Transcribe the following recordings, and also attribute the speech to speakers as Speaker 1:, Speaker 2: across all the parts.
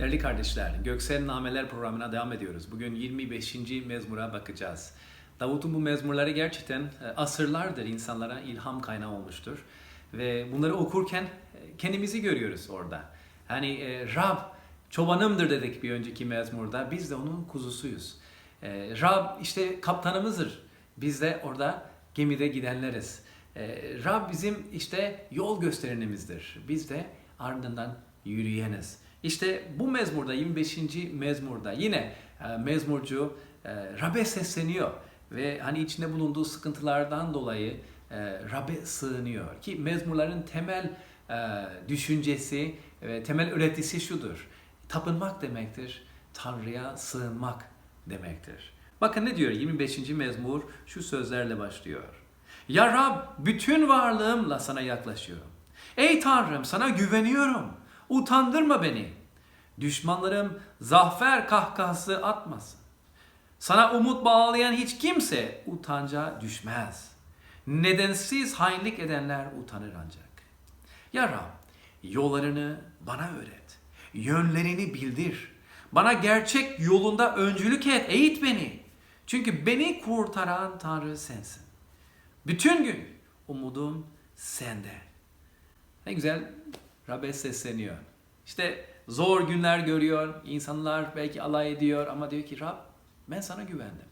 Speaker 1: kardeşler, Göksel Nameler programına devam ediyoruz. Bugün 25. mezmura bakacağız. Davut'un bu mezmurları gerçekten e, asırlardır insanlara ilham kaynağı olmuştur. Ve bunları okurken e, kendimizi görüyoruz orada. Hani e, Rab çobanımdır dedik bir önceki mezmurda. Biz de onun kuzusuyuz. Rab işte kaptanımızdır. Biz de orada gemide gidenleriz. Rab bizim işte yol gösterenimizdir. Biz de ardından yürüyeniz. İşte bu mezmurda 25. mezmurda yine e, mezmurcu e, Rab'be sesleniyor ve hani içinde bulunduğu sıkıntılardan dolayı e, Rab'be sığınıyor ki mezmurların temel düşüncesi ve temel öğretisi şudur. Tapınmak demektir. Tanrı'ya sığınmak demektir. Bakın ne diyor 25. mezmur şu sözlerle başlıyor. Ya Rab bütün varlığımla sana yaklaşıyorum. Ey Tanrım sana güveniyorum. Utandırma beni. Düşmanlarım zafer kahkahası atmasın. Sana umut bağlayan hiç kimse utanca düşmez. Nedensiz hainlik edenler utanır ancak. Ya Rab, yollarını bana öğret. Yönlerini bildir. Bana gerçek yolunda öncülük et, eğit beni. Çünkü beni kurtaran Tanrı sensin. Bütün gün umudum sende. Ne güzel Rab'be sesleniyor. İşte zor günler görüyor, insanlar belki alay ediyor ama diyor ki Rab ben sana güvendim.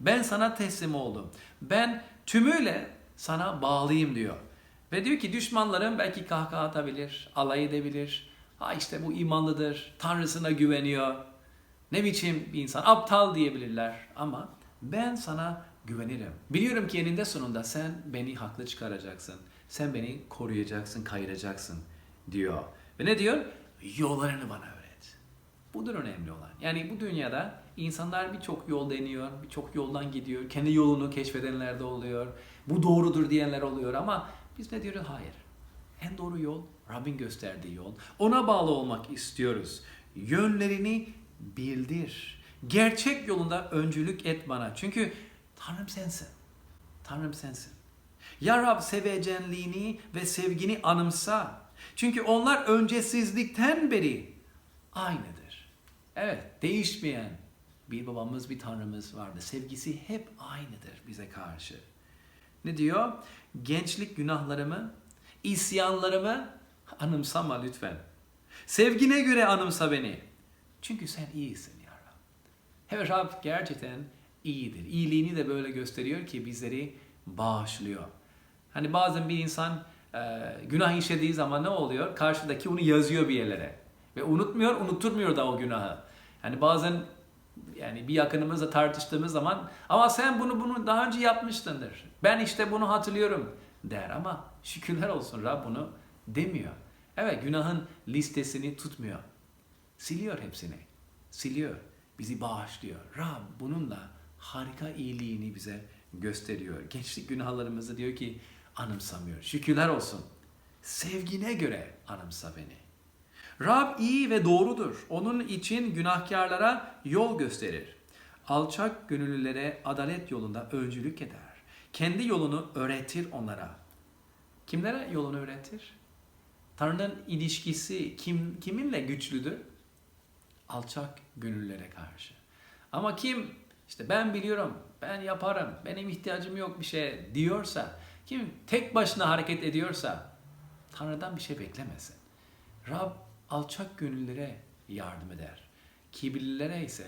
Speaker 1: Ben sana teslim oldum. Ben tümüyle sana bağlıyım diyor. Ve diyor ki düşmanlarım belki kahkaha atabilir, alay edebilir. Ha işte bu imanlıdır, Tanrısına güveniyor. Ne biçim bir insan, aptal diyebilirler. Ama ben sana güvenirim. Biliyorum ki eninde sonunda sen beni haklı çıkaracaksın. Sen beni koruyacaksın, kayıracaksın diyor. Ve ne diyor? Yollarını bana öğret. Budur önemli olan. Yani bu dünyada insanlar birçok yol deniyor, birçok yoldan gidiyor. Kendi yolunu keşfedenler de oluyor. Bu doğrudur diyenler oluyor ama biz ne diyoruz? Hayır. En doğru yol Rabbin gösterdiği yol. Ona bağlı olmak istiyoruz. Yönlerini bildir. Gerçek yolunda öncülük et bana. Çünkü Tanrım sensin. Tanrım sensin. Ya Rab sevecenliğini ve sevgini anımsa. Çünkü onlar öncesizlikten beri aynıdır. Evet, değişmeyen bir babamız, bir tanrımız vardı. Sevgisi hep aynıdır bize karşı. Ne diyor? Gençlik günahlarımı, isyanlarımı anımsama lütfen. Sevgine göre anımsa beni. Çünkü sen iyisin ya Rab. Evet Rab gerçekten iyidir. İyiliğini de böyle gösteriyor ki bizleri bağışlıyor. Hani bazen bir insan günah işlediği zaman ne oluyor? Karşıdaki onu yazıyor bir yerlere. Ve unutmuyor, unutturmuyor da o günahı. Hani bazen yani bir yakınımızla tartıştığımız zaman ama sen bunu bunu daha önce yapmıştındır. Ben işte bunu hatırlıyorum der ama şükürler olsun Rab bunu demiyor. Evet günahın listesini tutmuyor. Siliyor hepsini. Siliyor. Bizi bağışlıyor. Rab bununla harika iyiliğini bize gösteriyor. Gençlik günahlarımızı diyor ki anımsamıyor. Şükürler olsun. Sevgine göre anımsa beni. Rab iyi ve doğrudur. Onun için günahkarlara yol gösterir. Alçak gönüllülere adalet yolunda öncülük eder. Kendi yolunu öğretir onlara. Kimlere yolunu öğretir? Tanrı'nın ilişkisi kim kiminle güçlüdür? Alçak gönüllere karşı. Ama kim işte ben biliyorum, ben yaparım, benim ihtiyacım yok bir şey diyorsa, kim tek başına hareket ediyorsa Tanrı'dan bir şey beklemesin. Rab alçak gönüllere yardım eder. Kibirlilere ise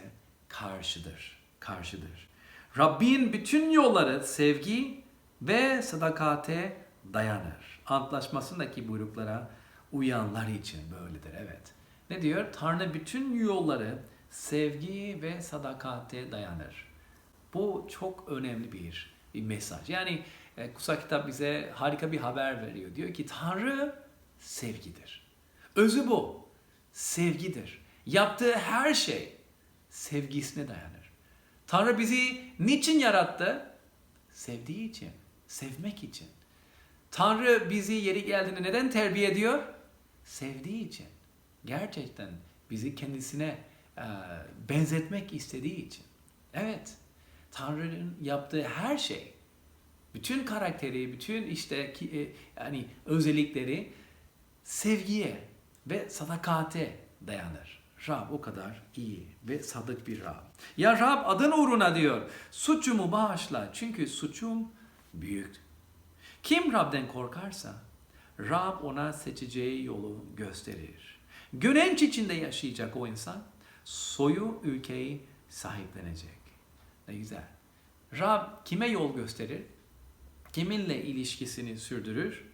Speaker 1: karşıdır. Karşıdır. Rabbin bütün yolları sevgi ve sadakate dayanır. Antlaşmasındaki buyruklara uyanlar için böyledir. Evet. Ne diyor? Tanrı bütün yolları sevgi ve sadakate dayanır. Bu çok önemli bir, bir mesaj. Yani e, kutsal kitap bize harika bir haber veriyor. Diyor ki Tanrı sevgidir. Özü bu. Sevgidir. Yaptığı her şey sevgisine dayanır. Tanrı bizi niçin yarattı? Sevdiği için, sevmek için. Tanrı bizi yeri geldiğinde neden terbiye ediyor? Sevdiği için. Gerçekten bizi kendisine e, benzetmek istediği için. Evet, Tanrı'nın yaptığı her şey, bütün karakteri, bütün işte ki, e, yani özellikleri sevgiye ve sadakate dayanır. Rab o kadar iyi ve sadık bir Rab. Ya Rab adın uğruna diyor. Suçumu bağışla çünkü suçum büyük. Kim Rab'den korkarsa Rab ona seçeceği yolu gösterir. Güvenç içinde yaşayacak o insan soyu ülkeyi sahiplenecek. Ne güzel. Rab kime yol gösterir? Kiminle ilişkisini sürdürür?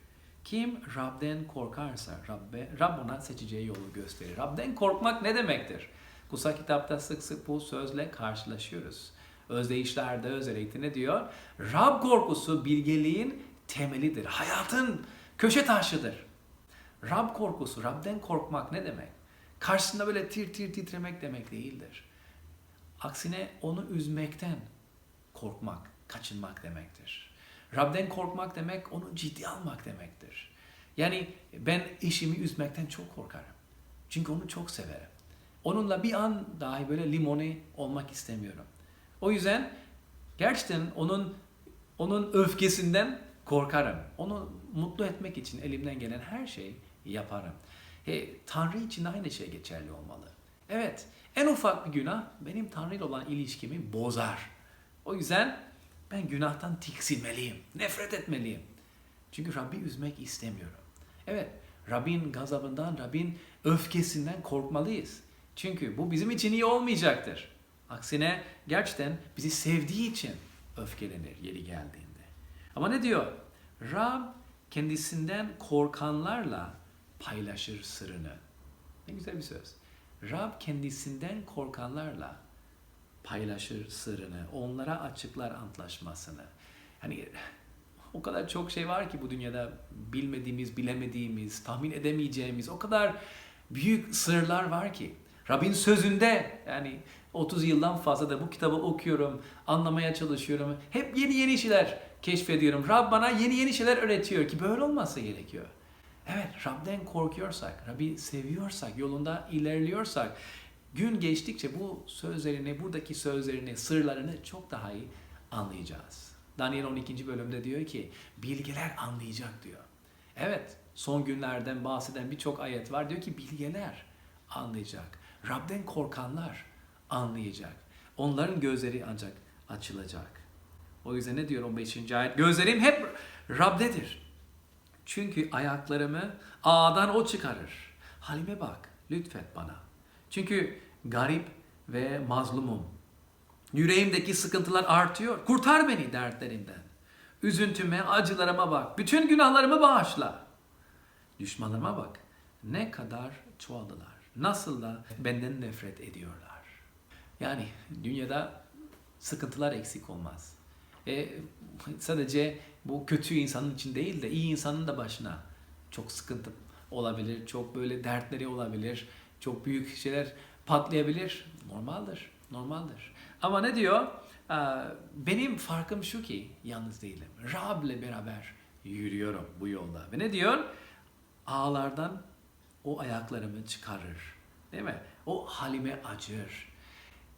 Speaker 1: Kim Rab'den korkarsa Rabbe, Rab ona seçeceği yolu gösterir. Rab'den korkmak ne demektir? Kutsal kitapta sık sık bu sözle karşılaşıyoruz. Özdeyişlerde, özellikle ne diyor? Rab korkusu bilgeliğin temelidir. Hayatın köşe taşıdır. Rab korkusu, Rab'den korkmak ne demek? Karşısında böyle tir tir titremek demek değildir. Aksine onu üzmekten korkmak, kaçınmak demektir. Rab'den korkmak demek onu ciddi almak demektir. Yani ben eşimi üzmekten çok korkarım. Çünkü onu çok severim. Onunla bir an dahi böyle limoni olmak istemiyorum. O yüzden gerçekten onun onun öfkesinden korkarım. Onu mutlu etmek için elimden gelen her şeyi yaparım. E, Tanrı için aynı şey geçerli olmalı. Evet, en ufak bir günah benim Tanrı ile olan ilişkimi bozar. O yüzden ben günahtan tiksinmeliyim, nefret etmeliyim. Çünkü Rabbi üzmek istemiyorum. Evet, Rabbin gazabından, Rabbin öfkesinden korkmalıyız. Çünkü bu bizim için iyi olmayacaktır. Aksine gerçekten bizi sevdiği için öfkelenir yeri geldiğinde. Ama ne diyor? Rab kendisinden korkanlarla paylaşır sırrını. Ne güzel bir söz. Rab kendisinden korkanlarla paylaşır sırrını, onlara açıklar antlaşmasını. Hani o kadar çok şey var ki bu dünyada bilmediğimiz, bilemediğimiz, tahmin edemeyeceğimiz o kadar büyük sırlar var ki. Rabbin sözünde yani 30 yıldan fazla da bu kitabı okuyorum, anlamaya çalışıyorum. Hep yeni yeni şeyler keşfediyorum. Rab bana yeni yeni şeyler öğretiyor ki böyle olması gerekiyor. Evet, Rab'den korkuyorsak, Rabbi seviyorsak, yolunda ilerliyorsak, gün geçtikçe bu sözlerini, buradaki sözlerini, sırlarını çok daha iyi anlayacağız. Daniel 12. bölümde diyor ki, bilgeler anlayacak diyor. Evet, son günlerden bahseden birçok ayet var. Diyor ki bilgeler anlayacak. Rab'den korkanlar anlayacak. Onların gözleri ancak açılacak. O yüzden ne diyor 15. ayet? Gözlerim hep Rab'dedir. Çünkü ayaklarımı ağdan o çıkarır. Halime bak, lütfet bana. Çünkü garip ve mazlumum. Yüreğimdeki sıkıntılar artıyor. Kurtar beni dertlerimden. Üzüntüme, acılarıma bak. Bütün günahlarımı bağışla. Düşmanlarıma bak. Ne kadar çoğaldılar. Nasıl da benden nefret ediyorlar. Yani dünyada sıkıntılar eksik olmaz. E, sadece bu kötü insanın için değil de iyi insanın da başına çok sıkıntı olabilir, çok böyle dertleri olabilir, çok büyük şeyler patlayabilir. Normaldir, normaldir. Ama ne diyor? Ee, Benim farkım şu ki yalnız değilim. Rab'le beraber yürüyorum bu yolda. Ve ne diyor? Ağlardan o ayaklarımı çıkarır. Değil mi? O halime acır.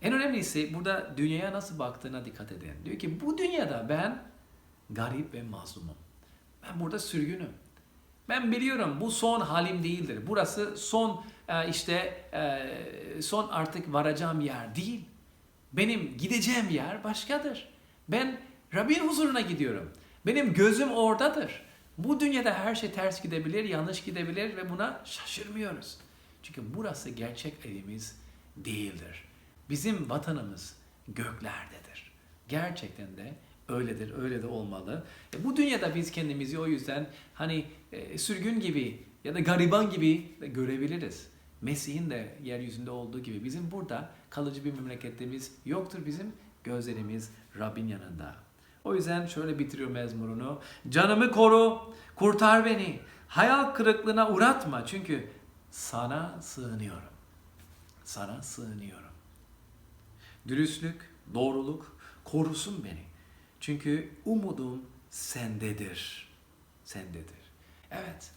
Speaker 1: En önemlisi burada dünyaya nasıl baktığına dikkat edin. Diyor ki bu dünyada ben garip ve mazlumum. Ben burada sürgünüm. Ben biliyorum bu son halim değildir. Burası son işte e, son artık varacağım yer değil. Benim gideceğim yer başkadır. Ben Rabbin huzuruna gidiyorum. Benim gözüm oradadır. Bu dünyada her şey ters gidebilir, yanlış gidebilir ve buna şaşırmıyoruz. Çünkü burası gerçek evimiz değildir. Bizim vatanımız göklerdedir. Gerçekten de öyledir, öyle de olmalı. E, bu dünyada biz kendimizi o yüzden hani e, sürgün gibi ya da gariban gibi de görebiliriz. Mesih'in de yeryüzünde olduğu gibi bizim burada kalıcı bir memleketimiz yoktur. Bizim gözlerimiz Rabbin yanında. O yüzden şöyle bitiriyor mezmurunu. Canımı koru, kurtar beni. Hayal kırıklığına uğratma çünkü sana sığınıyorum. Sana sığınıyorum. Dürüstlük, doğruluk korusun beni. Çünkü umudum sendedir. Sendedir. Evet.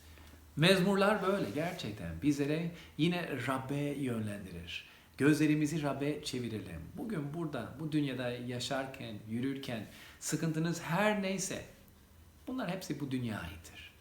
Speaker 1: Mezmurlar böyle gerçekten bizlere yine Rabbe yönlendirir. Gözlerimizi Rabbe çevirelim. Bugün burada, bu dünyada yaşarken, yürürken, sıkıntınız her neyse, bunlar hepsi bu dünya aittir.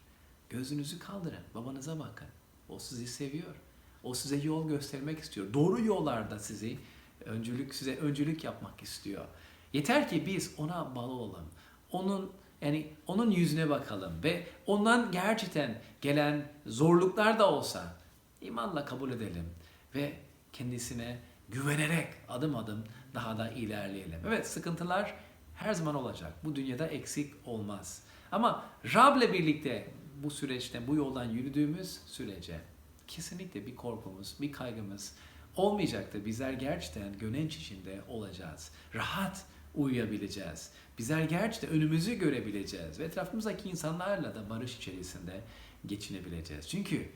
Speaker 1: Gözünüzü kaldırın, babanıza bakın. O sizi seviyor. O size yol göstermek istiyor. Doğru yollarda sizi öncülük size öncülük yapmak istiyor. Yeter ki biz ona bağlı olalım. Onun yani onun yüzüne bakalım ve ondan gerçekten gelen zorluklar da olsa imanla kabul edelim ve kendisine güvenerek adım adım daha da ilerleyelim. Evet sıkıntılar her zaman olacak. Bu dünyada eksik olmaz. Ama Rab'le birlikte bu süreçte, bu yoldan yürüdüğümüz sürece kesinlikle bir korkumuz, bir kaygımız olmayacaktır. Bizler gerçekten gönenç içinde olacağız. Rahat uyuyabileceğiz. Bizler gerçekten önümüzü görebileceğiz ve etrafımızdaki insanlarla da barış içerisinde geçinebileceğiz. Çünkü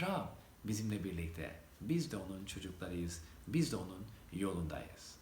Speaker 1: Rab bizimle birlikte. Biz de onun çocuklarıyız. Biz de onun yolundayız.